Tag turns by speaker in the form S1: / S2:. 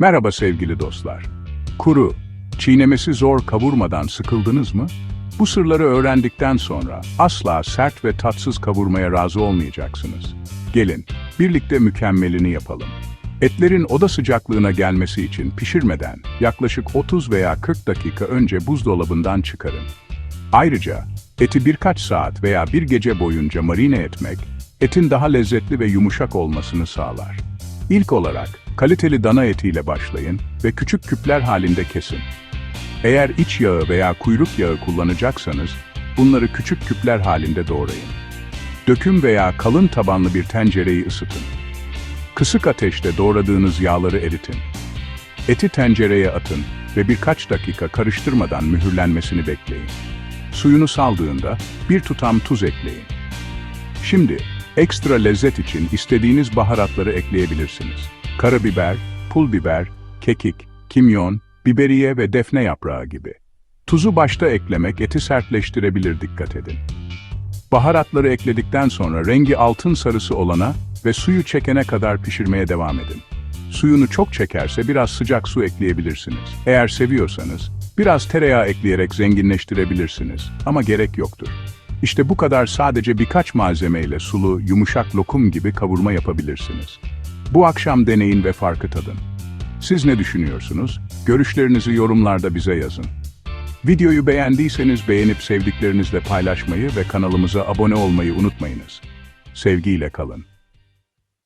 S1: Merhaba sevgili dostlar. Kuru, çiğnemesi zor kavurmadan sıkıldınız mı? Bu sırları öğrendikten sonra asla sert ve tatsız kavurmaya razı olmayacaksınız. Gelin, birlikte mükemmelini yapalım. Etlerin oda sıcaklığına gelmesi için pişirmeden yaklaşık 30 veya 40 dakika önce buzdolabından çıkarın. Ayrıca eti birkaç saat veya bir gece boyunca marine etmek, etin daha lezzetli ve yumuşak olmasını sağlar. İlk olarak kaliteli dana etiyle başlayın ve küçük küpler halinde kesin. Eğer iç yağı veya kuyruk yağı kullanacaksanız, bunları küçük küpler halinde doğrayın. Döküm veya kalın tabanlı bir tencereyi ısıtın. Kısık ateşte doğradığınız yağları eritin. Eti tencereye atın ve birkaç dakika karıştırmadan mühürlenmesini bekleyin. Suyunu saldığında bir tutam tuz ekleyin. Şimdi ekstra lezzet için istediğiniz baharatları ekleyebilirsiniz. Karabiber, pul biber, kekik, kimyon, biberiye ve defne yaprağı gibi. Tuzu başta eklemek eti sertleştirebilir dikkat edin. Baharatları ekledikten sonra rengi altın sarısı olana ve suyu çekene kadar pişirmeye devam edin. Suyunu çok çekerse biraz sıcak su ekleyebilirsiniz. Eğer seviyorsanız biraz tereyağı ekleyerek zenginleştirebilirsiniz ama gerek yoktur. İşte bu kadar sadece birkaç malzemeyle sulu, yumuşak lokum gibi kavurma yapabilirsiniz. Bu akşam deneyin ve farkı tadın. Siz ne düşünüyorsunuz? Görüşlerinizi yorumlarda bize yazın. Videoyu beğendiyseniz beğenip sevdiklerinizle paylaşmayı ve kanalımıza abone olmayı unutmayınız. Sevgiyle kalın.